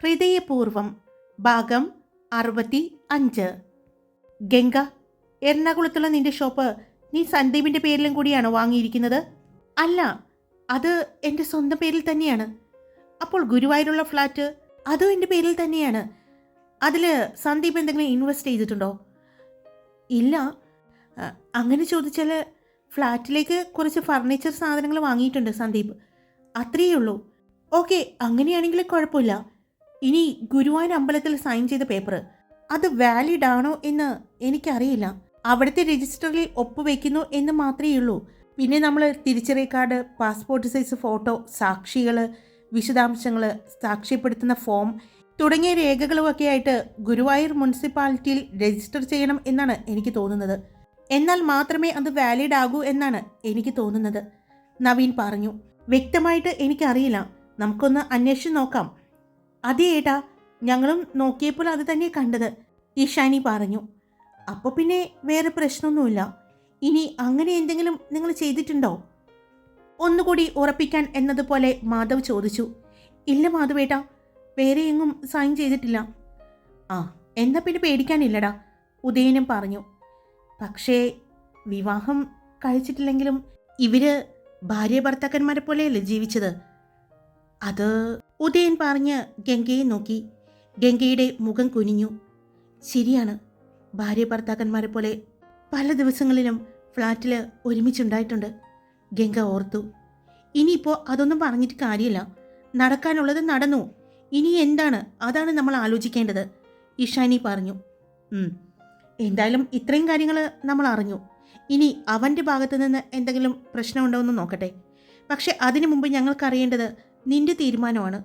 ഹൃദയപൂർവം ഭാഗം അറുപത്തി അഞ്ച് ഗംഗ എറണാകുളത്തുള്ള നിന്റെ ഷോപ്പ് നീ സന്ദീപിന്റെ പേരിലും കൂടിയാണോ വാങ്ങിയിരിക്കുന്നത്? അല്ല അത് എന്റെ സ്വന്തം പേരിൽ തന്നെയാണ്. അപ്പോൾ ഗുരുവായൂരുള്ള ഫ്ലാറ്റ് അതും എന്റെ പേരിൽ തന്നെയാണ്? അതിൽ സന്ദീപ് എന്തെങ്കിലും ഇൻവെസ്റ്റ് ചെയ്തിട്ടുണ്ടോ? ഇല്ല. അങ്ങനെ ചോദിച്ചാൽ ഫ്ലാറ്റിലേക്ക് കുറച്ച് ഫർണിച്ചർ സാധനങ്ങൾ വാങ്ങിയിട്ടുണ്ട് സന്ദീപ്. അത്രയേ ഉള്ളൂ. ഓക്കെ അങ്ങനെയാണെങ്കിൽ കുഴപ്പമില്ല. ഇനി ഗുരുവായൂർ അമ്പലത്തിൽ സൈൻ ചെയ്ത പേപ്പർ അത് വാലിഡ് ആണോ എന്ന് എനിക്കറിയില്ല. അവിടുത്തെ രജിസ്റ്ററിൽ ഒപ്പുവെക്കുന്നു എന്ന് മാത്രമേ ഉള്ളൂ. പിന്നെ നമ്മൾ തിരിച്ചറിയ കാർഡ് പാസ്പോർട്ട് സൈസ് ഫോട്ടോ സാക്ഷികൾ വിശദാംശങ്ങൾ സാക്ഷ്യപ്പെടുത്തുന്ന ഫോം തുടങ്ങിയ രേഖകളുമൊക്കെ ആയിട്ട് ഗുരുവായൂർ മുനിസിപ്പാലിറ്റിയിൽ രജിസ്റ്റർ ചെയ്യണം എന്നാണ് എനിക്ക് തോന്നുന്നത്. എന്നാൽ മാത്രമേ അത് വാലിഡ് ആകൂ എന്നാണ് എനിക്ക് തോന്നുന്നത്. നവീൻ പറഞ്ഞു. വ്യക്തമായിട്ട് എനിക്കറിയില്ല. നമുക്കൊന്ന് അന്വേഷിച്ച് നോക്കാം. അതെ ഏട്ടാ ഞങ്ങളും നോക്കിയപ്പോൾ അത് തന്നെ കണ്ടത് ഈഷാനി പറഞ്ഞു. അപ്പോൾ പിന്നെ വേറെ പ്രശ്നമൊന്നുമില്ല. ഇനി അങ്ങനെ എന്തെങ്കിലും നിങ്ങൾ ചെയ്തിട്ടുണ്ടോ? ഒന്നുകൂടി ഉറപ്പിക്കാൻ എന്നതുപോലെ മാധവ് ചോദിച്ചു. ഇല്ല മാധവേട്ടാ വേറെ എങ്ങും സൈൻ ചെയ്തിട്ടില്ല. ആ എന്നാ പിന്നെ പേടിക്കാനില്ലടാ ഉദയനും പറഞ്ഞു. പക്ഷേ വിവാഹം കഴിച്ചിട്ടില്ലെങ്കിലും ഇവർ ഭാര്യ ഭർത്താക്കന്മാരെ പോലെയല്ലേ ജീവിച്ചത്? അത് ഉദയൻ പറഞ്ഞ് ഗംഗയെ നോക്കി. ഗംഗയുടെ മുഖം കുനിഞ്ഞു. ശരിയാണ്. ഭാര്യ ഭർത്താക്കന്മാരെ പോലെ പല ദിവസങ്ങളിലും ഫ്ലാറ്റിൽ ഒരുമിച്ചുണ്ടായിട്ടുണ്ട് ഗംഗ ഓർത്തു. ഇനിയിപ്പോൾ അതൊന്നും പറഞ്ഞിട്ട് കാര്യമില്ല. നടക്കാനുള്ളത് നടന്നു. ഇനി എന്താണ്? അതാണ് നമ്മൾ ആലോചിക്കേണ്ടത് ഇഷാനി പറഞ്ഞു. എന്തായാലും ഇത്രയും കാര്യങ്ങൾ നമ്മൾ അറിഞ്ഞു. ഇനി അവന്റെ ഭാഗത്തു നിന്ന് എന്തെങ്കിലും പ്രശ്നമുണ്ടോ എന്ന് നോക്കട്ടെ. പക്ഷേ അതിനു മുമ്പ് ഞങ്ങൾക്കറിയേണ്ടത് നിന്റെ തീരുമാനമാണ്.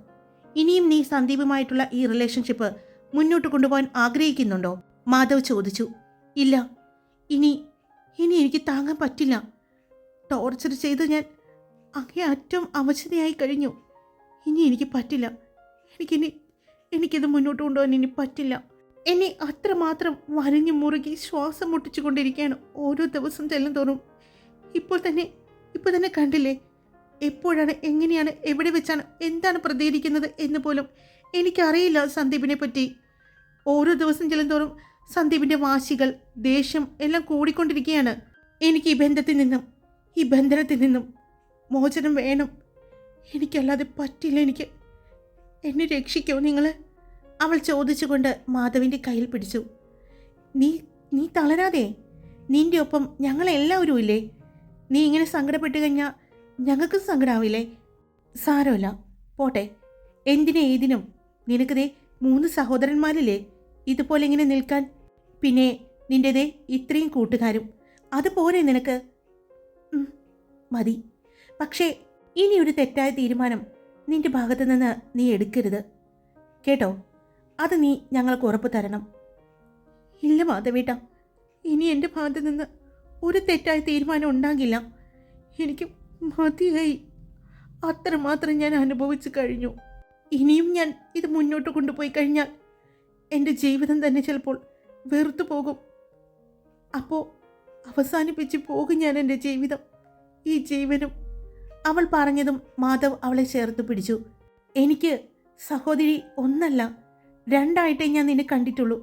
ഇനിയും നീ സന്ദീപുമായിട്ടുള്ള ഈ റിലേഷൻഷിപ്പ് മുന്നോട്ട് കൊണ്ടുപോകാൻ ആഗ്രഹിക്കുന്നുണ്ടോ? മാധവ് ചോദിച്ചു. ഇല്ല. ഇനി ഇനി എനിക്ക് താങ്ങാൻ പറ്റില്ല. ടോർച്ചർ ചെയ്ത് ഞാൻ അങ്ങേയറ്റം അവശതയായി കഴിഞ്ഞു. ഇനി എനിക്ക് പറ്റില്ല. എനിക്കിനി എനിക്കിത് മുന്നോട്ട് കൊണ്ടുപോകാൻ ഇനി പറ്റില്ല. എന്നെ അത്രമാത്രം വരഞ്ഞു മുറുകി ശ്വാസം മുട്ടിച്ചു കൊണ്ടിരിക്കുകയാണ് ഓരോ ദിവസം ചെല്ലും തോറും ഇപ്പോൾ തന്നെ ഇപ്പോൾ തന്നെ കണ്ടില്ലേ? എപ്പോഴാണ് എങ്ങനെയാണ് എവിടെ വെച്ചാണ് എന്താണ് പ്രതികരിക്കുന്നത് എന്ന് പോലും എനിക്കറിയില്ല സന്ദീപിനെ പറ്റി. ഓരോ ദിവസം ചെല്ലുന്തോറും സന്ദീപിന്റെ വാശികൾ ദേഷ്യം എല്ലാം കൂടിക്കൊണ്ടിരിക്കുകയാണ്. എനിക്ക് ഈ ബന്ധത്തിൽ നിന്നും ഈ ബന്ധനത്തിൽ നിന്നും മോചനം വേണം. എനിക്കല്ലാതെ പറ്റില്ല എനിക്ക്. എന്നെ രക്ഷിക്കോ നിങ്ങൾ അവൾ ചോദിച്ചുകൊണ്ട് മാധവിന്റെ കയ്യിൽ പിടിച്ചു. നീ നീ തളരാതെ. നിന്റെ ഒപ്പം ഞങ്ങളെല്ലാവരും ഇല്ലേ? നീ ഇങ്ങനെ സങ്കടപ്പെട്ട് കഴിഞ്ഞാൽ ഞങ്ങൾക്ക് സങ്കടാവില്ലേ? സാരമില്ല. പോട്ടെ. എന്തിനും ഏതിനും? നിനക്കതേ മൂന്ന് സഹോദരന്മാരില്ലേ? ഇതുപോലെ ഇങ്ങനെ നിൽക്കാൻ? പിന്നെ നിന്റെതേ ഇത്രയും കൂട്ടുകാരും. അത് പോരെ നിനക്ക്? മതി. പക്ഷേ ഇനി ഒരു തെറ്റായ തീരുമാനം നിന്റെ ഭാഗത്തു നിന്ന് നീ എടുക്കരുത്. കേട്ടോ? അത് നീ ഞങ്ങൾക്ക് ഉറപ്പ് തരണം. ഇല്ല മാധവേട്ട. ഇനി എന്റെ ഭാഗത്തു നിന്ന് ഒരു തെറ്റായ തീരുമാനം ഉണ്ടാകില്ല. എനിക്ക് മതിയായി അത്രമാത്രം ഞാൻ അനുഭവിച്ചു കഴിഞ്ഞു. ഇനിയും ഞാൻ ഇത് മുന്നോട്ട് കൊണ്ടുപോയി കഴിഞ്ഞാൽ എന്റെ ജീവിതം തന്നെ ചിലപ്പോൾ വെറുത്തു പോകും. അപ്പോൾ അവസാനിപ്പിച്ച് പോകും ഞാൻ എന്റെ ജീവിതം. ഈ ജീവനും. അവൾ പറഞ്ഞതും മാധവ് അവളെ ചേർത്ത് പിടിച്ചു. എനിക്ക് സഹോദരി ഒന്നല്ല രണ്ടായിട്ടേ ഞാൻ നിന്നെ കണ്ടിട്ടുള്ളൂ.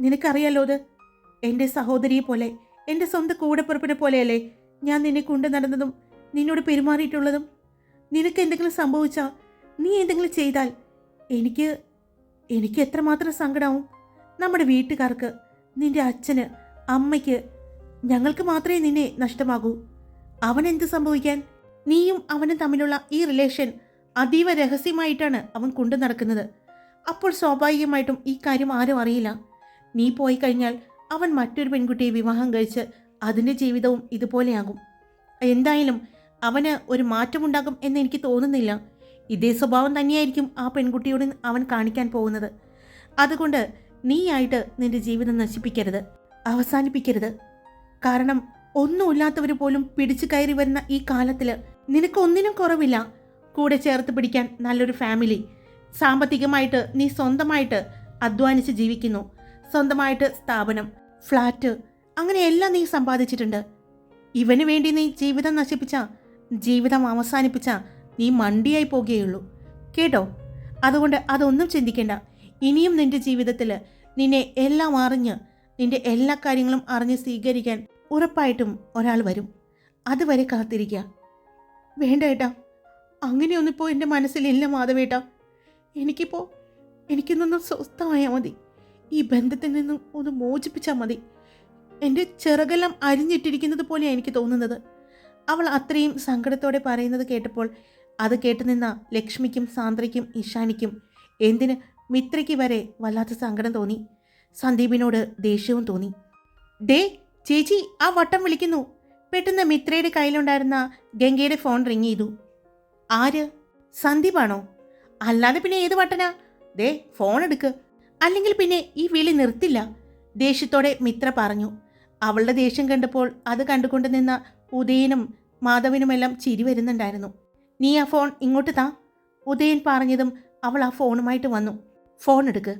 നിനക്കറിയാലോ അത്? എന്റെ സഹോദരിയെ പോലെ എന്റെ സ്വന്തം കൂടെപ്പിറപ്പിനെ പോലെയല്ലേ ഞാൻ നിന്നെ കൊണ്ടു നടന്നതും നിന്നോട് പെരുമാറിയിട്ടുള്ളതും നിനക്ക് എന്തെങ്കിലും സംഭവിച്ചാൽ നീ എന്തെങ്കിലും ചെയ്താൽ എനിക്ക് എനിക്ക് എത്രമാത്രം സങ്കടമാവും നമ്മുടെ വീട്ടുകാർക്ക് നിന്റെ അച്ഛന് അമ്മയ്ക്ക് ഞങ്ങൾക്ക് മാത്രമേ നിന്നെ നഷ്ടമാകൂ. അവൻ എന്ത് സംഭവിക്കാൻ? നീയും അവനും തമ്മിലുള്ള ഈ റിലേഷൻ അതീവ രഹസ്യമായിട്ടാണ് അവൻ കൊണ്ടു നടക്കുന്നത്. അപ്പോൾ സ്വാഭാവികമായിട്ടും ഈ കാര്യം ആരും അറിയില്ല. നീ പോയി കഴിഞ്ഞാൽ അവൻ മറ്റൊരു പെൺകുട്ടിയെ വിവാഹം കഴിച്ച് അതിന്റെ ജീവിതവും ഇതുപോലെയാകും. എന്തായാലും അവന് ഒരു മാറ്റമുണ്ടാകും എന്ന് എനിക്ക് തോന്നുന്നില്ല. ഇതേ സ്വഭാവം തന്നെയായിരിക്കും ആ പെൺകുട്ടിയോട് അവൻ കാണിക്കാൻ പോകുന്നത്. അതുകൊണ്ട് നീയായിട്ട് നിന്റെ ജീവിതം നശിപ്പിക്കരുത് അവസാനിപ്പിക്കരുത്. കാരണം ഒന്നുമില്ലാത്തവർ പോലും പിടിച്ചു കയറി വരുന്ന ഈ കാലത്തിൽ നിനക്കൊന്നിനും കുറവില്ല. കൂടെ ചേർത്ത് പിടിക്കാൻ നല്ലൊരു ഫാമിലി സാമ്പത്തികമായിട്ട് നീ സ്വന്തമായിട്ട് അധ്വാനിച്ച് ജീവിക്കുന്നു. സ്വന്തമായിട്ട് സ്ഥാപനം ഫ്ലാറ്റ് അങ്ങനെ എല്ലാം നീ സമ്പാദിച്ചിട്ടുണ്ട്. ഇവന് വേണ്ടി നീ ജീവിതം നശിപ്പിച്ച ജീവിതം അവസാനിപ്പിച്ച നീ മണ്ടിയായി പോകുകയുള്ളൂ. കേട്ടോ? അതുകൊണ്ട് അതൊന്നും ചിന്തിക്കേണ്ട. ഇനിയും നിന്റെ ജീവിതത്തിൽ നിന്നെ എല്ലാം അറിഞ്ഞ് നിന്റെ എല്ലാ കാര്യങ്ങളും അറിഞ്ഞ് സ്വീകരിക്കാൻ ഉറപ്പായിട്ടും ഒരാൾ വരും. അതുവരെ കാത്തിരിക്കുക വേണ്ട ഏട്ടാ. അങ്ങനെയൊന്നിപ്പോൾ എന്റെ മനസ്സിലില്ല മാധവേട്ടാ എനിക്കിപ്പോൾ എനിക്കിന്നൊന്നും സ്വസ്ഥമായാൽ മതി. ഈ ബന്ധത്തിൽ നിന്നും ഒന്ന് മോചിപ്പിച്ചാൽ മതി. എന്റെ ചിറകെല്ലാം അരിഞ്ഞിട്ടിരിക്കുന്നത് പോലെയാണ് എനിക്ക് തോന്നുന്നത്. അവൾ അത്രയും സങ്കടത്തോടെ പറയുന്നത് കേട്ടപ്പോൾ അത് കേട്ടു നിന്ന ലക്ഷ്മിക്കും സാന്ദ്രയ്ക്കും ഇഷാനിക്കും എന്തിന് മിത്രയ്ക്ക് വരെ വല്ലാത്ത സങ്കടം തോന്നി. സന്ദീപിനോട് ദേഷ്യവും തോന്നി. ഡേ ചേച്ചി ആ വട്ടം വിളിക്കുന്നു. പെട്ടെന്ന് മിത്രയുടെ കയ്യിലുണ്ടായിരുന്ന ഗംഗയുടെ ഫോൺ റിങ് ചെയ്തു. ആര്? സന്ദീപാണോ? അല്ലാതെ പിന്നെ ഏത് വട്ടനാ? ദേ ഫോൺ എടുക്ക്. അല്ലെങ്കിൽ പിന്നെ ഈ വിളി നിർത്തില്ല. ദേഷ്യത്തോടെ മിത്ര പറഞ്ഞു. അവളുടെ ദേഷ്യം കണ്ടപ്പോൾ അത് കണ്ടുകൊണ്ട് നിന്ന ഉദയനും മാധവനുമെല്ലാം ചിരി വരുന്നുണ്ടായിരുന്നു. നീ ആ ഫോൺ ഇങ്ങോട്ട് താ ഉദയൻ പറഞ്ഞതും അവൾ ആ ഫോണുമായിട്ട് വന്നു. ഫോൺ എടുക്ക്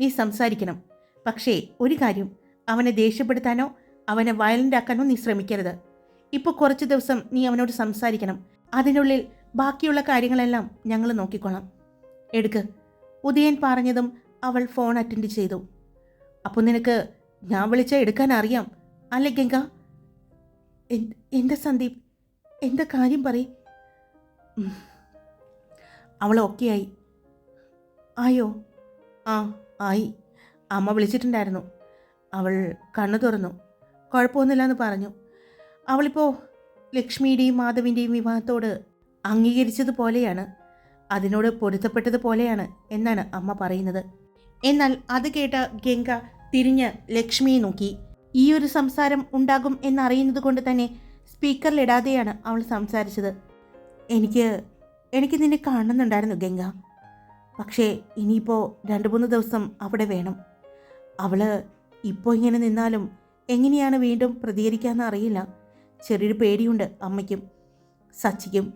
നീ സംസാരിക്കണം. പക്ഷേ ഒരു കാര്യം അവനെ ദേഷ്യപ്പെടുത്താനോ അവനെ വയലന്റ് ആക്കാനോ നീ ശ്രമിക്കരുത്. ഇപ്പോൾ കുറച്ച് ദിവസം നീ അവനോട് സംസാരിക്കണം. അതിനുള്ളിൽ ബാക്കിയുള്ള കാര്യങ്ങളെല്ലാം ഞങ്ങൾ നോക്കിക്കൊള്ളാം. എടുക്ക് ഉദയൻ പറഞ്ഞതും അവൾ ഫോൺ അറ്റൻഡ് ചെയ്തു. അപ്പോൾ നിനക്ക് ഞാൻ വിളിച്ച എടുക്കാൻ അറിയാം അല്ലേ ഗംഗ? എന്താ സന്ദീപ്? എന്താ കാര്യം പറ അവൾ ഓക്കെ ആയി. ആയോ? ആ ആയി. അമ്മ വിളിച്ചിട്ടുണ്ടായിരുന്നു. അവൾ കണ്ണു തുറന്നു. കുഴപ്പമൊന്നുമില്ല എന്ന് പറഞ്ഞു. അവളിപ്പോൾ ലക്ഷ്മിയുടെയും മാധവിന്റെയും വിവാഹത്തോട് അംഗീകരിച്ചതുപോലെയാണ് അതിനോട് പൊരുത്തപ്പെട്ടതുപോലെയാണ് എന്നാണ് അമ്മ പറയുന്നത്. എന്നാൽ അത് കേട്ട ഗംഗ തിരിഞ്ഞ് ലക്ഷ്മിയെ നോക്കി. ഈ ഒരു സംസാരം ഉണ്ടാകും എന്നറിയുന്നത് കൊണ്ട് തന്നെ സ്പീക്കറിലിടാതെയാണ് അവൾ സംസാരിച്ചത്. എനിക്ക് എനിക്ക് നിന്നെ കാണുന്നുണ്ടായിരുന്നു ഗംഗ. പക്ഷേ ഇനിയിപ്പോൾ രണ്ട് മൂന്ന് ദിവസം അവിടെ വേണം. അവൾ ഇപ്പോൾ ഇങ്ങനെ നിന്നാലും എങ്ങനെയാണ് വീണ്ടും പ്രതികരിക്കാമെന്ന് അറിയില്ല. ചെറിയൊരു പേടിയുണ്ട് അമ്മയ്ക്കും സച്ചിക്കും.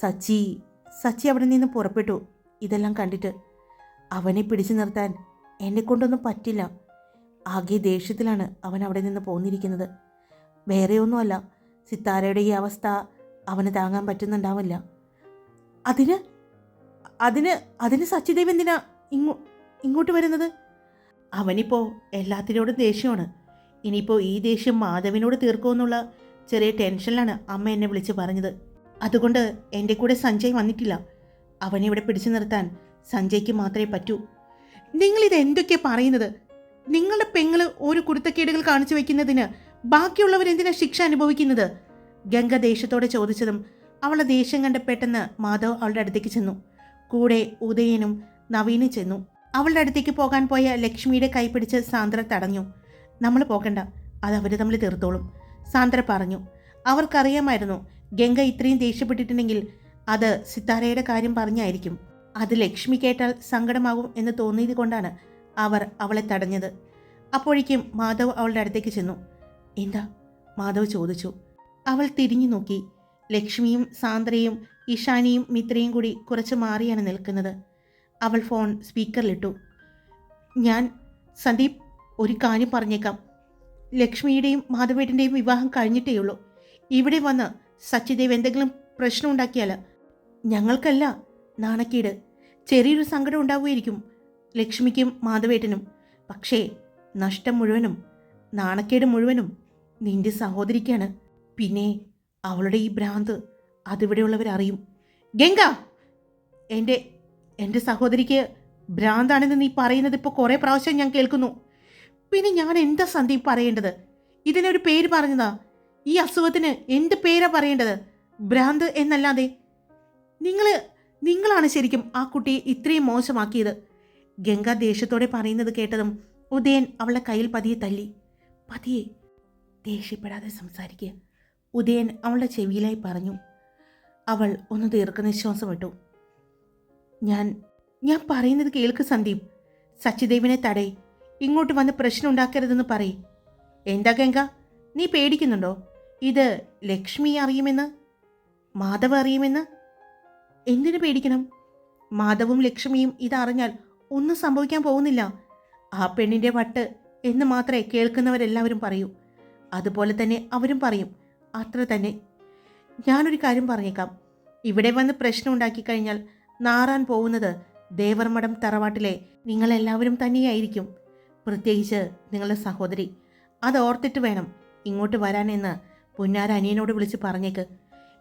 സച്ചി സച്ചി അവിടെ നിന്ന് പുറപ്പെട്ടു. ഇതെല്ലാം കണ്ടിട്ട് അവനെ പിടിച്ചു നിർത്താൻ എന്നെ കൊണ്ടൊന്നും പറ്റില്ല. ആകെ ദേഷ്യത്തിലാണ് അവൻ അവിടെ നിന്ന് പോന്നിരിക്കുന്നത്. വേറെ ഒന്നുമല്ല സിത്താരയുടെ ഈ അവസ്ഥ അവന് താങ്ങാൻ പറ്റുന്നുണ്ടാവില്ല. അതിന് അതിന് അതിന് സച്ചിദേവ് എന്തിനാ ഇങ്ങോ ഇങ്ങോട്ട് വരുന്നത്? അവനിപ്പോൾ എല്ലാത്തിനോടും ദേഷ്യമാണ്. ഇനിയിപ്പോൾ ഈ ദേഷ്യം മാധവിനോട് തീർക്കുമെന്നുള്ള ചെറിയ ടെൻഷനിലാണ് അമ്മ എന്നെ വിളിച്ച് പറഞ്ഞത്. അതുകൊണ്ട് എന്റെ കൂടെ സഞ്ജയ് വന്നിട്ടില്ല. അവനെ ഇവിടെ പിടിച്ചു നിർത്താൻ സഞ്ജയ്ക്ക് മാത്രമേ പറ്റൂ. നിങ്ങളിത് എന്തൊക്കെയാണ് പറയുന്നത്? നിങ്ങളുടെ പെങ്ങൾ ഒരു കുരുത്തക്കേടുകൾ കാണിച്ചു വെക്കുന്നതിന് ബാക്കിയുള്ളവർ എന്തിനാ ശിക്ഷ അനുഭവിക്കുന്നത്? ഗംഗ ദേഷ്യത്തോടെ ചോദിച്ചതും അവളെ ദേഷ്യം കണ്ട് പെട്ടെന്ന് മാധവ് അവളുടെ അടുത്തേക്ക് ചെന്നു. കൂടെ ഉദയനും നവീനും ചെന്നു. അവളുടെ അടുത്തേക്ക് പോകാൻ പോയ ലക്ഷ്മിയുടെ കൈ പിടിച്ച് സാന്ദ്ര തടഞ്ഞു. നമ്മൾ പോകണ്ട. അത് അവർ തമ്മിൽ തീർത്തോളും. സാന്ദ്ര പറഞ്ഞു. അവർക്കറിയാമായിരുന്നു ഗംഗ ഇത്രയും ദേഷ്യപ്പെട്ടിട്ടുണ്ടെങ്കിൽ അത് സിത്താരയുടെ കാര്യം പറഞ്ഞായിരിക്കും. അത് ലക്ഷ്മി കേട്ടാൽ സങ്കടമാകും എന്ന് തോന്നിയത് കൊണ്ടാണ് അവർ അവളെ തടഞ്ഞത്. അപ്പോഴേക്കും മാധവ് അവളുടെ അടുത്തേക്ക് ചെന്നു. എന്താ? മാധവ് ചോദിച്ചു. അവൾ തിരിഞ്ഞു നോക്കി. ലക്ഷ്മിയും സാന്ദ്രയും ഇഷാനിയും മിത്രയും കൂടി കുറച്ച് മാറിയാണ് നിൽക്കുന്നത്. അവൾ ഫോൺ സ്പീക്കറിലിട്ടു. ഞാൻ സന്ദീപ് ഒരു കാര്യം പറഞ്ഞേക്കാം. ലക്ഷ്മിയുടെയും മാധവേട്ടന്റെയും വിവാഹം കഴിഞ്ഞിട്ടേയുള്ളൂ. ഇവിടെ വന്ന് സച്ചിദേവ് എന്തെങ്കിലും പ്രശ്നം ഉണ്ടാക്കിയാൽ ഞങ്ങൾക്കല്ല നാണക്കേട്. ചെറിയൊരു സങ്കടം ഉണ്ടാവുമായിരിക്കും ലക്ഷ്മിക്കും മാധവേട്ടനും. പക്ഷേ നഷ്ടം മുഴുവനും നാണക്കേട് മുഴുവനും നിന്റെ സഹോദരിക്കാണ്. പിന്നെ അവളുടെ ഈ ഭ്രാന്ത് അതിവിടെയുള്ളവരറിയും. ഗംഗ! എന്റെ എന്റെ സഹോദരിക്ക് ഭ്രാന്താണെന്ന് നീ പറയുന്നത് ഇപ്പോൾ കുറേ പ്രാവശ്യം ഞാൻ കേൾക്കുന്നു. പിന്നെ ഞാൻ എന്താ സന്ദീപ് പറയേണ്ടത്? ഇതിനൊരു പേര് പറഞ്ഞതാ. ഈ അസുഖത്തിന് എന്ത് പേരാ പറയേണ്ടത്? ഭ്രാന്ത് എന്നല്ലാതെ. നിങ്ങൾ നിങ്ങളാണ് ശരിക്കും ആ കുട്ടിയെ ഇത്രയും മോശമാക്കിയത്. ഗംഗ ദേഷ്യത്തോടെ പറയുന്നത് കേട്ടതും ഉദയൻ അവളെ കയ്യിൽ പതിയെ തല്ലി പതിയെ? ദേഷ്യപ്പെടാതെ സംസാരിക്കുക ഉദയൻ അവളുടെ ചെവിയിലായി പറഞ്ഞു. അവൾ ഒന്ന് ദീർഘനിശ്വാസം വിട്ടു. ഞാൻ ഞാൻ പറയുന്നത് കേൾക്ക് സന്ദീപ്. സച്ചിദേവിനെ തടേ ഇങ്ങോട്ട് വന്ന് പ്രശ്നം ഉണ്ടാക്കരുതെന്ന് പറയ്. എന്താ ഗംഗ? നീ പേടിക്കുന്നുണ്ടോ? ഇത് ലക്ഷ്മി അറിയുമെന്ന്? മാധവ് അറിയുമെന്ന്? എന്തിനു പേടിക്കണം? മാധവും ലക്ഷ്മിയും ഇതറിഞ്ഞാൽ ഒന്നും സംഭവിക്കാൻ പോകുന്നില്ല. ആ പെണ്ണിന്റെ വട്ട് എന്ന് മാത്രമേ കേൾക്കുന്നവരെല്ലാവരും പറയൂ. അതുപോലെ തന്നെ അവരും പറയും. അത്ര തന്നെ. ഞാനൊരു കാര്യം പറഞ്ഞേക്കാം. ഇവിടെ വന്ന് പ്രശ്നം ഉണ്ടാക്കി കഴിഞ്ഞാൽ നാറാൻ പോകുന്നത് ദേവർമഠം തറവാട്ടിലെ നിങ്ങളെല്ലാവരും തന്നെയായിരിക്കും. പ്രത്യേകിച്ച് നിങ്ങളുടെ സഹോദരി. അത് ഓർത്തിട്ട് വേണം ഇങ്ങോട്ട് വരാനെന്ന് പുന്നാര അനിയനോട് വിളിച്ച് പറഞ്ഞേക്ക്.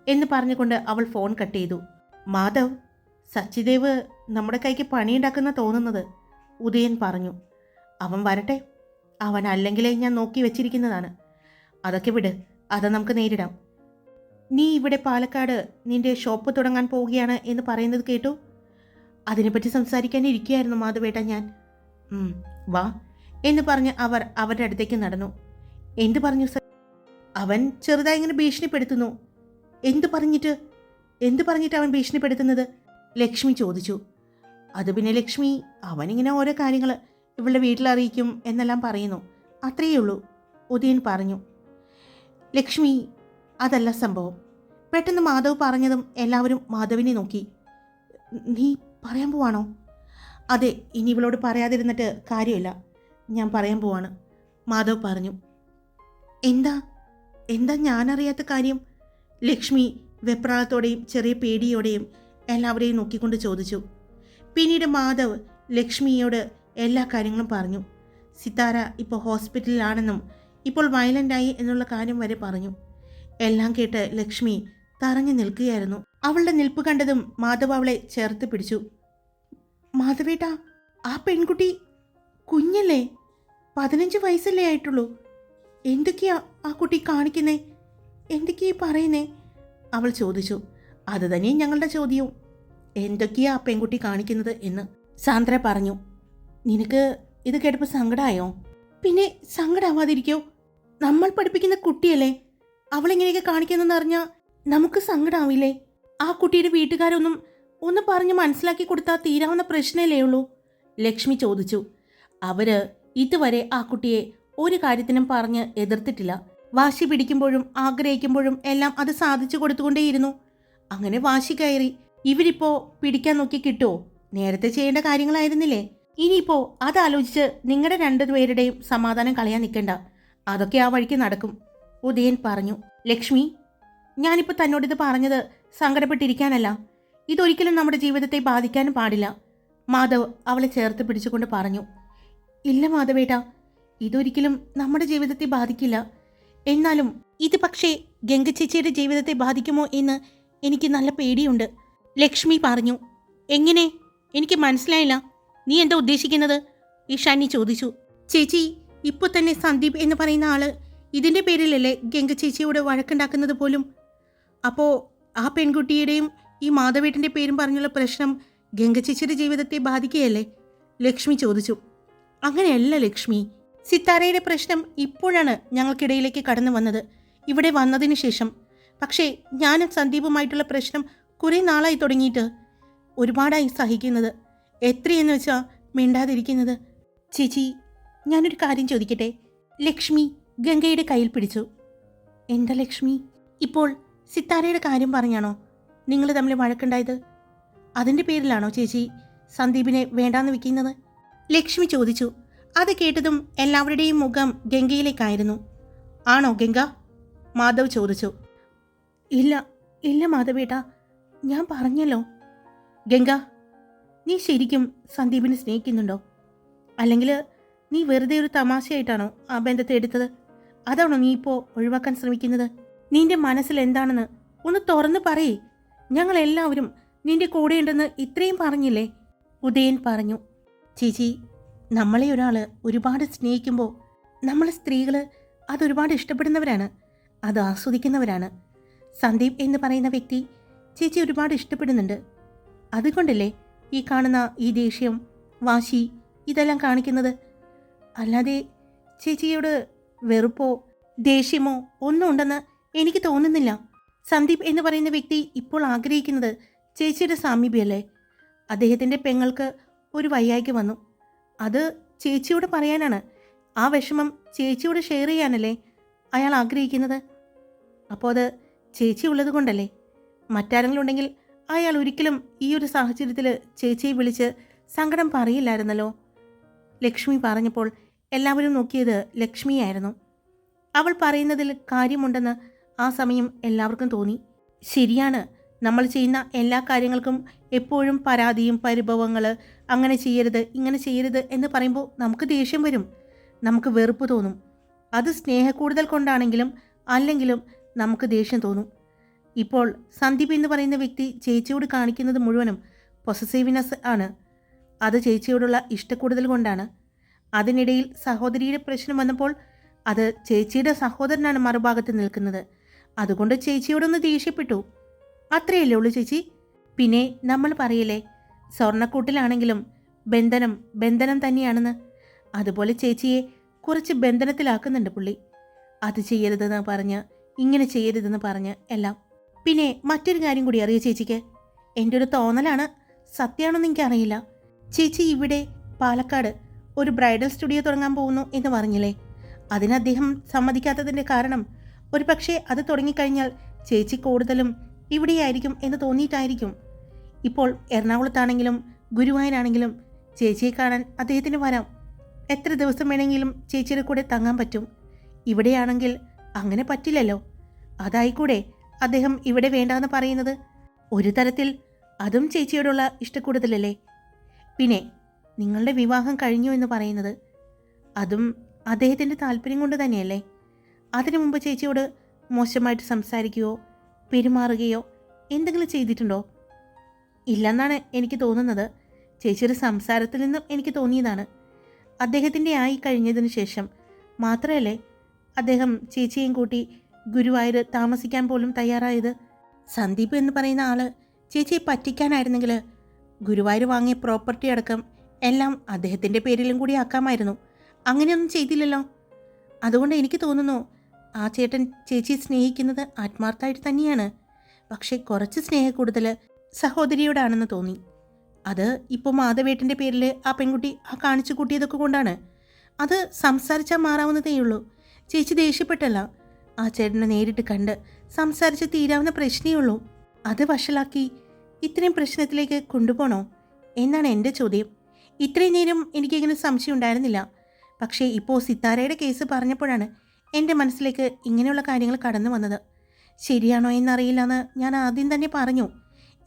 എന്ന് പറഞ്ഞുകൊണ്ട് അവൾ ഫോൺ കട്ട് ചെയ്തു. മാധവ് സച്ചിദേവ് നമ്മുടെ കൈക്ക് പണിയുണ്ടാക്കുന്ന തോന്നുന്നത്. ഉദയൻ പറഞ്ഞു അവൻ വരട്ടെ. അവൻ അല്ലെങ്കിലേ ഞാൻ നോക്കി വെച്ചിരിക്കുന്നതാണ്. അതൊക്കെ വിട്. അത് നമുക്ക് നേരിടാം. നീ ഇവിടെ പാലക്കാട് നിന്റെ ഷോപ്പ് തുടങ്ങാൻ പോവുകയാണ് എന്ന് പറയുന്നത് കേട്ടു. അതിനെപ്പറ്റി സംസാരിക്കാൻ ഇരിക്കുകയായിരുന്നു മാധവേട്ട ഞാൻ. വാ എന്ന് പറഞ്ഞ് അവർ അവരുടെ അടുത്തേക്ക് നടന്നു. എന്ത് പറഞ്ഞു സർ? അവൻ ചെറുതായി ഇങ്ങനെ ഭീഷണിപ്പെടുത്തുന്നു. എന്ത് പറഞ്ഞിട്ട്? എന്ത് പറഞ്ഞിട്ട് അവൻ ഭീഷണിപ്പെടുത്തുന്നത്? ലക്ഷ്മി ചോദിച്ചു. അത് പിന്നെ ലക്ഷ്മി അവനിങ്ങനെ ഓരോ കാര്യങ്ങൾ ഇവളുടെ വീട്ടിലറിയിക്കും എന്നെല്ലാം പറയുന്നു. അത്രയേ ഉള്ളൂ ഉദയൻ പറഞ്ഞു. ലക്ഷ്മി അതല്ല സംഭവം. പെട്ടെന്ന് മാധവ് പറഞ്ഞതും എല്ലാവരും മാധവിനെ നോക്കി. നീ പറയാൻ പോവാണോ? അതെ ഇനി ഇവളോട് പറയാതിരുന്നിട്ട് കാര്യമില്ല. ഞാൻ പറയാൻ പോവാണ്. മാധവ് പറഞ്ഞു. എന്താ? എന്താ ഞാനറിയാത്ത കാര്യം? ലക്ഷ്മി വെപ്രാളത്തോടെയും ചെറിയ പേടിയോടെയും എല്ലാവരെയും നോക്കിക്കൊണ്ട് ചോദിച്ചു. പിന്നീട് മാധവ് ലക്ഷ്മിയോട് എല്ലാ കാര്യങ്ങളും പറഞ്ഞു. സിതാര ഇപ്പോൾ ഹോസ്പിറ്റലിലാണെന്നും ഇപ്പോൾ വയലന്റായി എന്നുള്ള കാര്യം വരെ പറഞ്ഞു. എല്ലാം കേട്ട് ലക്ഷ്മി തറഞ്ഞു നിൽക്കുകയായിരുന്നു. അവളുടെ നിൽപ്പ് കണ്ടതും മാധവ് അവളെ ചേർത്ത് പിടിച്ചു. മാധവേട്ടാ ആ പെൺകുട്ടി കുഞ്ഞല്ലേ? പതിനഞ്ച് വയസ്സല്ലേ ആയിട്ടുള്ളൂ. എന്തൊക്കെയാ ആ കുട്ടി കാണിക്കുന്നേ? എന്തൊക്കെയാ പറയുന്നേ? അവൾ ചോദിച്ചു. അത് തന്നെ ഞങ്ങളുടെ ചോദ്യവും. എന്തൊക്കെയാ പെൺകുട്ടി കാണിക്കുന്നത് എന്ന് സാന്ദ്ര പറഞ്ഞു. നിനക്ക് ഇത് കേട്ടപ്പോൾ സങ്കടമായോ പിന്നെ സങ്കടമാവാതിരിക്കോ നമ്മൾ പഠിപ്പിക്കുന്ന കുട്ടിയല്ലേ? അവളിങ്ങനെയൊക്കെ കാണിക്കുന്നെന്ന് അറിഞ്ഞാൽ നമുക്ക് സങ്കടമാവില്ലേ ആ കുട്ടിയുടെ വീട്ടുകാരൊന്നും ഒന്ന് പറഞ്ഞ് മനസ്സിലാക്കി കൊടുത്താൽ തീരാവുന്ന പ്രശ്നമല്ലേ ഉള്ളൂ? ലക്ഷ്മി ചോദിച്ചു. അവർ ഇതുവരെ ആ കുട്ടിയെ ഒരു കാര്യത്തിനും പറഞ്ഞ് എതിർത്തിട്ടില്ല. വാശി പിടിക്കുമ്പോഴും ആഗ്രഹിക്കുമ്പോഴും എല്ലാം അത് സാധിച്ചു കൊടുത്തുകൊണ്ടേയിരുന്നു. അങ്ങനെ വാശി കയറി ഇവരിപ്പോ പിടിക്കാൻ നോക്കി കിട്ടുമോ നേരത്തെ ചെയ്യേണ്ട കാര്യങ്ങളായിരുന്നില്ലേ? ഇനിയിപ്പോ അതാലോചിച്ച് നിങ്ങളുടെ രണ്ടുപേരുടെയും സമാധാനം കളയാൻ നിൽക്കണ്ട അതൊക്കെ ആ വഴിക്ക് നടക്കും. ഉദയൻ പറഞ്ഞു ലക്ഷ്മി ഞാനിപ്പോൾ ഇത് പറഞ്ഞത് സങ്കടപ്പെട്ടിരിക്കാനല്ല. ഇതൊരിക്കലും നമ്മുടെ ജീവിതത്തെ ബാധിക്കാനും പാടില്ല. മാധവ് അവളെ ചേർത്ത് പിടിച്ചുകൊണ്ട് പറഞ്ഞു ഇല്ല മാധവേട്ട ഇതൊരിക്കലും നമ്മുടെ ജീവിതത്തെ ബാധിക്കില്ല. എന്നാലും ഇത് പക്ഷേ ഗംഗ ചേച്ചിയുടെ ജീവിതത്തെ ബാധിക്കുമോ എന്ന് എനിക്ക് നല്ല പേടിയുണ്ട്. ലക്ഷ്മി പറഞ്ഞു എങ്ങനെ? എനിക്ക് മനസ്സിലായില്ല. നീ എന്താ ഉദ്ദേശിക്കുന്നത്? ഇഷാനി ചോദിച്ചു. ചേച്ചി ഇപ്പോൾ തന്നെ സന്ദീപ് എന്ന് പറയുന്ന ആൾ ഇതിന്റെ പേരിലല്ലേ ഗംഗ ചേച്ചിയോട് വഴക്കുണ്ടാക്കുന്നത് പോലും? അപ്പോൾ ആ പെൺകുട്ടിയുടെയും ഈ മാധവേട്ടന്റെ പേരും പറഞ്ഞുള്ള പ്രശ്നം ഗംഗ ചേച്ചിയുടെ ജീവിതത്തെ ബാധിക്കുകയല്ലേ? ലക്ഷ്മി ചോദിച്ചു. അങ്ങനെയല്ല ലക്ഷ്മി. സിത്താരയുടെ പ്രശ്നം ഇപ്പോഴാണ് ഞങ്ങൾക്കിടയിലേക്ക് കടന്നു വന്നത്. ഇവിടെ വന്നതിന് ശേഷം. പക്ഷേ ഞാനും സന്ദീപുമായിട്ടുള്ള പ്രശ്നം കുറേ നാളായി തുടങ്ങിയിട്ട് ഒരുപാടായി സഹിക്കുന്നത്. എത്രയെന്ന് വെച്ചാൽ മിണ്ടാതിരിക്കുന്നത്. ചേച്ചി ഞാനൊരു കാര്യം ചോദിക്കട്ടെ? ലക്ഷ്മി ഗംഗയുടെ കയ്യിൽ പിടിച്ചു. എന്താ ലക്ഷ്മി? ഇപ്പോൾ സിത്താരയുടെ കാര്യം പറഞ്ഞാണോ നിങ്ങൾ തമ്മിൽ വഴക്കുണ്ടായത്? അതിന്റെ പേരിലാണോ ചേച്ചി സന്ദീപിനെ വേണ്ടാന്ന് വെക്കുന്നത്? ലക്ഷ്മി ചോദിച്ചു. അത് കേട്ടതും എല്ലാവരുടെയും മുഖം ഗംഗയിലേക്കായിരുന്നു. ആണോ ഗംഗ? മാധവ് ചോദിച്ചു. ഇല്ല ഇല്ല മാധവേട്ടാ. ഞാൻ പറഞ്ഞല്ലോ. ഗംഗ നീ ശരിക്കും സന്ദീപിനെ സ്നേഹിക്കുന്നുണ്ടോ? അല്ലെങ്കിൽ നീ വെറുതെ ഒരു തമാശയായിട്ടാണോ ആ ബന്ധത്തെ എടുത്തത്? അതാണോ നീ ഇപ്പോൾ ഒഴിവാക്കാൻ ശ്രമിക്കുന്നത്? നിന്റെ മനസ്സിൽ എന്താണെന്ന് ഒന്ന് തുറന്ന് പറയേ. ഞങ്ങൾ എല്ലാവരും നിന്റെ കൂടെയുണ്ടെന്ന് ഇത്രയും പറഞ്ഞില്ലേ? ഉദയൻ പറഞ്ഞു. ചേച്ചി നമ്മളെ ഒരാൾ ഒരുപാട് സ്നേഹിക്കുമ്പോൾ നമ്മൾ സ്ത്രീകൾ അതൊരുപാട് ഇഷ്ടപ്പെടുന്നവരാണ്. അത് ആസ്വദിക്കുന്നവരാണ്. സന്ദീപ് എന്ന് പറയുന്ന വ്യക്തി ചേച്ചി ഒരുപാട് ഇഷ്ടപ്പെടുന്നുണ്ട്. അതുകൊണ്ടല്ലേ ഈ കാണുന്ന ഈ ദേഷ്യം വാശി ഇതെല്ലാം കാണിക്കുന്നത്? അല്ലാതെ ചേച്ചിയോട് വെറുപ്പോ ദേഷ്യമോ ഒന്നും ഉണ്ടെന്ന് എനിക്ക് തോന്നുന്നില്ല. സന്ദീപ് എന്ന് പറയുന്ന വ്യക്തി ഇപ്പോൾ ആഗ്രഹിക്കുന്നത് ചേച്ചിയുടെ സാമീപ്യമല്ലേ അദ്ദേഹത്തിന്റെ പെങ്ങൾക്ക് ഒരു വയ്യായ്ക്ക് വന്നു. അത് ചേച്ചിയോട് പറയാനാണ്. ആ വിഷമം ചേച്ചിയോട് ഷെയർ ചെയ്യാനല്ലേ അയാൾ ആഗ്രഹിക്കുന്നത്? അപ്പോൾ അത് ചേച്ചി ഉള്ളത് കൊണ്ടല്ലേ മറ്റാരെങ്കിലും ഉണ്ടെങ്കിൽ അയാൾ ഒരിക്കലും ഈ ഒരു സാഹചര്യത്തിൽ ചേച്ചിയെ വിളിച്ച് സങ്കടം പറയില്ലായിരുന്നല്ലോ. ലക്ഷ്മി പറഞ്ഞപ്പോൾ എല്ലാവരും നോക്കിയത് ലക്ഷ്മിയായിരുന്നു. അവൾ പറയുന്നതിൽ കാര്യമുണ്ടെന്ന് ആ സമയം എല്ലാവർക്കും തോന്നി. ശരിയാണ് നമ്മൾ ചെയ്യുന്ന എല്ലാ കാര്യങ്ങൾക്കും എപ്പോഴും പരാതിയും പരിഭവങ്ങൾ അങ്ങനെ ചെയ്യരുത് ഇങ്ങനെ ചെയ്യരുത് എന്ന് പറയുമ്പോൾ നമുക്ക് ദേഷ്യം വരും. നമുക്ക് വെറുപ്പ് തോന്നും. അത് സ്നേഹക്കൂടുതൽ കൊണ്ടാണെങ്കിലും അല്ലെങ്കിലും നമുക്ക് ദേഷ്യം തോന്നും. ഇപ്പോൾ സന്ദീപ് എന്ന് പറയുന്ന വ്യക്തി ചേച്ചിയോട് കാണിക്കുന്നത് മുഴുവനും പൊസസീവ്നെസ് ആണ്. അത് ചേച്ചിയോടുള്ള ഇഷ്ടക്കൂടുതൽ കൊണ്ടാണ്. അതിനിടയിൽ സഹോദരിയുടെ പ്രശ്നം വന്നപ്പോൾ അത് ചേച്ചിയുടെ സഹോദരനാണ് മറുഭാഗത്ത് നിൽക്കുന്നത്. അതുകൊണ്ട് ചേച്ചിയോടൊന്ന് ദേഷ്യപ്പെട്ടു. അത്രയല്ലേ ഉള്ളൂ ചേച്ചി. പിന്നെ നമ്മൾ പറയില്ലേ സ്വർണക്കൂട്ടിലാണെങ്കിലും ബന്ധനം ബന്ധനം തന്നെയാണെന്ന്. അതുപോലെ ചേച്ചിയെ കുറച്ച് ബന്ധനത്തിലാക്കുന്നുണ്ട് പുള്ളി. അത് ചെയ്യരുതെന്ന് പറഞ്ഞ് ഇങ്ങനെ ചെയ്യരുതെന്ന് പറഞ്ഞ് എല്ലാം പിന്നെ മറ്റൊരു കാര്യം കൂടി അറിയോ ചേച്ചിക്ക്? എന്റെ ഒരു തോന്നലാണ്. സത്യമാണെന്ന് എനിക്കറിയില്ല. ചേച്ചി ഇവിടെ പാലക്കാട് ഒരു ബ്രൈഡൽ സ്റ്റുഡിയോ തുടങ്ങാൻ പോകുന്നു എന്ന് പറഞ്ഞില്ലേ? അതിന് അദ്ദേഹം സമ്മതിക്കാത്തതിന്റെ കാരണം ഒരു പക്ഷേ അത് തുടങ്ങിക്കഴിഞ്ഞാൽ ചേച്ചി കൂടുതലും ഇവിടെയായിരിക്കും എന്ന് തോന്നിയിട്ടായിരിക്കും. ഇപ്പോൾ എറണാകുളത്താണെങ്കിലും ഗുരുവായൂരാണെങ്കിലും ചേച്ചിയെ കാണാൻ അദ്ദേഹത്തിന് വരാം. എത്ര ദിവസം വേണമെങ്കിലും ചേച്ചിയുടെ കൂടെ തങ്ങാൻ പറ്റും. ഇവിടെയാണെങ്കിൽ അങ്ങനെ പറ്റില്ലല്ലോ. അതായിക്കൂടെ അദ്ദേഹം ഇവിടെ വേണ്ടാന്ന് പറയുന്നത്? ഒരു തരത്തിൽ അതും ചേച്ചിയോടുള്ള ഇഷ്ടക്കൂടുതലല്ലേ? പിന്നെ നിങ്ങളുടെ വിവാഹം കഴിഞ്ഞു എന്ന് പറയുന്നത് അതും അദ്ദേഹത്തിന്റെ താല്പര്യം കൊണ്ട് തന്നെയല്ലേ? അതിനു മുമ്പ് ചേച്ചിയോട് മോശമായിട്ട് സംസാരിക്കുകയോ പെരുമാറുകയോ എന്തെങ്കിലും ചെയ്തിട്ടുണ്ടോ? ഇല്ലെന്നാണ് എനിക്ക് തോന്നുന്നത്. ചേച്ചിയുടെ സംസാരത്തിൽ നിന്നും എനിക്ക് തോന്നിയതാണ്. അദ്ദേഹത്തിന്റെ ആയി കഴിഞ്ഞതിന് ശേഷം മാത്രമല്ലേ അദ്ദേഹം ചേച്ചിയെയും കൂട്ടി ഗുരുവായൂർ താമസിക്കാൻ പോലും തയ്യാറായത്? സന്ദീപ് എന്ന് പറയുന്ന ആൾ ചേച്ചിയെ പറ്റിക്കാനായിരുന്നെങ്കിൽ ഗുരുവായൂർ വാങ്ങിയ പ്രോപ്പർട്ടി അടക്കം എല്ലാം അദ്ദേഹത്തിന്റെ പേരിലും കൂടി ആക്കാമായിരുന്നു. അങ്ങനെയൊന്നും ചെയ്തില്ലല്ലോ. അതുകൊണ്ട് എനിക്ക് തോന്നുന്നു ആ ചേട്ടൻ ചേച്ചിയെ സ്നേഹിക്കുന്നത് ആത്മാർത്ഥമായിട്ട് തന്നെയാണ്. പക്ഷേ കുറച്ച് സ്നേഹ കൂടുതൽ സഹോദരിയോടാണെന്ന് തോന്നി. അത് ഇപ്പോൾ മാധവേട്ടന്റെ പേരിൽ ആ പെൺകുട്ടി ആ കാണിച്ചു കൂട്ടിയതൊക്കെ കൊണ്ടാണ്. അത് സംസാരിച്ചാൽ മാറാവുന്നതേയുള്ളൂ. ചേച്ചി ദേഷ്യപ്പെട്ടല്ല. ആ ചേട്ടനെ നേരിട്ട് കണ്ട് സംസാരിച്ച് തീരാവുന്ന പ്രശ്നമേ ഉള്ളൂ അത് വഷളാക്കി ഇത്രയും പ്രശ്നത്തിലേക്ക് കൊണ്ടുപോകണോ എന്നാണ് എന്റെ ചോദ്യം. ഇത്രയും നേരം എനിക്കിങ്ങനെ സംശയം ഉണ്ടായിരുന്നില്ല. പക്ഷേ ഇപ്പോൾ സിത്താരയുടെ കേസ് പറഞ്ഞപ്പോഴാണ് എന്റെ മനസ്സിലേക്ക് ഇങ്ങനെയുള്ള കാര്യങ്ങൾ കടന്നു വന്നത്. ശരിയാണോ എന്നറിയില്ലെന്ന് ഞാൻ ആദ്യം തന്നെ പറഞ്ഞു.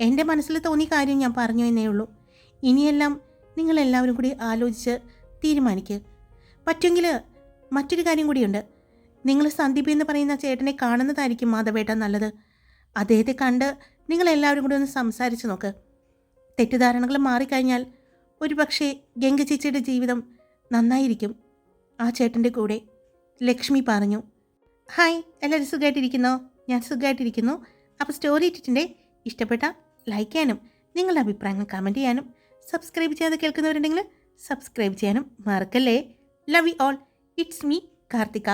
എന്റെ മനസ്സിൽ തോന്നിയ കാര്യം ഞാൻ പറഞ്ഞു എന്നേ ഉള്ളൂ. ഇനിയെല്ലാം നിങ്ങളെല്ലാവരും കൂടി ആലോചിച്ച് തീരുമാനിക്കുക പറ്റുമെങ്കിൽ മറ്റൊരു കാര്യം കൂടിയുണ്ട്. നിങ്ങൾ സന്ദീപ് എന്ന് പറയുന്ന ചേട്ടനെ കാണുന്നതായിരിക്കും മാധവേട്ട നല്ലത്. അദ്ദേഹത്തെ കണ്ട് നിങ്ങളെല്ലാവരും കൂടി ഒന്ന് സംസാരിച്ച് നോക്ക്. തെറ്റിദ്ധാരണകൾ മാറിക്കഴിഞ്ഞാൽ ഒരുപക്ഷെ ഗംഗ ചേച്ചിയുടെ ജീവിതം നന്നായിരിക്കും. ആ ചേട്ടന്റെ കൂടെ ലക്ഷ്മി പറഞ്ഞു. ഹായ് എല്ലാവരും സുഖമായിട്ടിരിക്കുന്നോ ഞാൻ സുഖമായിട്ടിരിക്കുന്നു അപ്പോൾ സ്റ്റോറി ഇട്ടിട്ടുണ്ട്. ഇഷ്ടപ്പെട്ട ലൈക്ക് ചെയ്യാനും നിങ്ങളുടെ അഭിപ്രായങ്ങൾ കമന്റ് ചെയ്യാനും സബ്സ്ക്രൈബ് ചെയ്യാതെ കേൾക്കുന്നവരുണ്ടെങ്കിൽ സബ്സ്ക്രൈബ് ചെയ്യാനും മറക്കല്ലേ. Love you all it's me Karthika.